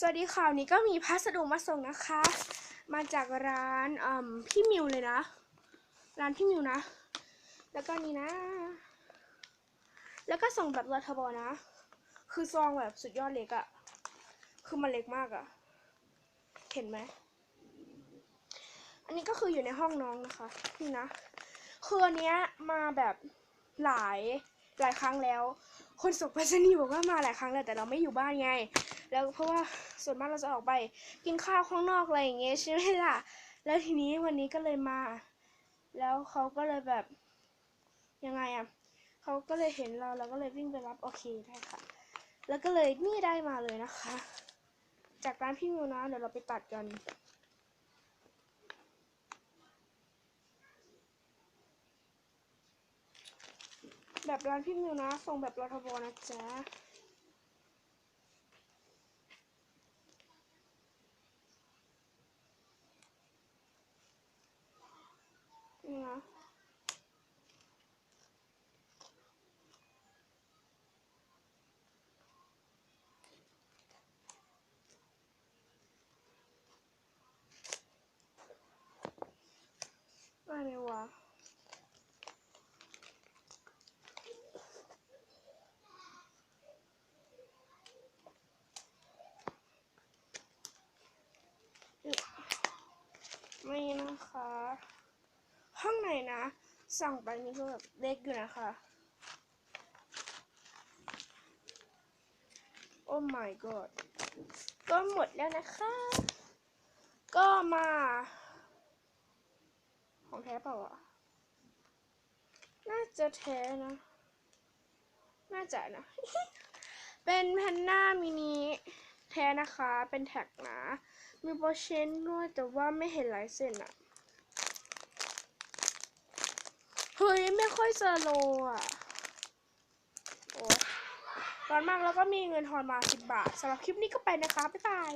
สวัสดีค่ะวันนี้ก็มีพัสดุมาส่งนะคะ มาจากร้านพี่มิวเลยนะ ร้านพี่มิวนะ แล้วก็นี่นะ แล้วก็ส่งแบบรัฐบอนะ คือซองแบบสุดยอดเล็กอะคือมันเล็กมากอะเห็นไหมอันนี้ก็คืออยู่ในห้องน้องนะคะ นี่นะคืออันเนี้ยมาแบบหลาย หลายครั้งแล้ว คนส่งไปรษณีย์บอกว่ามาหลายครั้งแล้วแต่เราไม่อยู่บ้านไง แล้วเพราะว่าส่วนมากเราจะออกไปกินข้าวข้างนอกอะไรอย่างเงี้ยใช่ไหมล่ะ แล้วทีนี้วันนี้ก็เลยมา แล้วเขาก็เลยแบบยังไงอะเขาก็เลยเห็นเราแล้วก็เลยวิ่งไปรับโอเคได้ค่ะ แล้วก็เลยนี่ได้มาเลยนะคะ จากร้านพี่มิวนะเดี๋ยวเราไปตัดกัน แบบร้านพี่มิวนะส่งแบบรทบนะจ๊ะ นี่นะอะไรวะ ไม่ นะคะ ห้องไหนนะ สั่งไปนี่ก็แบบเล็กอยู่นะคะ โอ้ my god ก็หมดแล้วนะคะ ก็มา ของแท้เปล่าอะ น่าจะแท้นะ น่าจะนะ เป็นแพนด้ามินิแท้นะคะ เป็นแท็กนะ มีโปรเชนด้วยแต่ว่าไม่เห็นลายเส้นอะ เฮ้ยไม่ค่อยเจอโลอะโอ้ร้อนมากแล้วก็มีเงินทอนมาสิบบาทสำหรับคลิปนี้ก็ไปนะคะบ๊ายบาย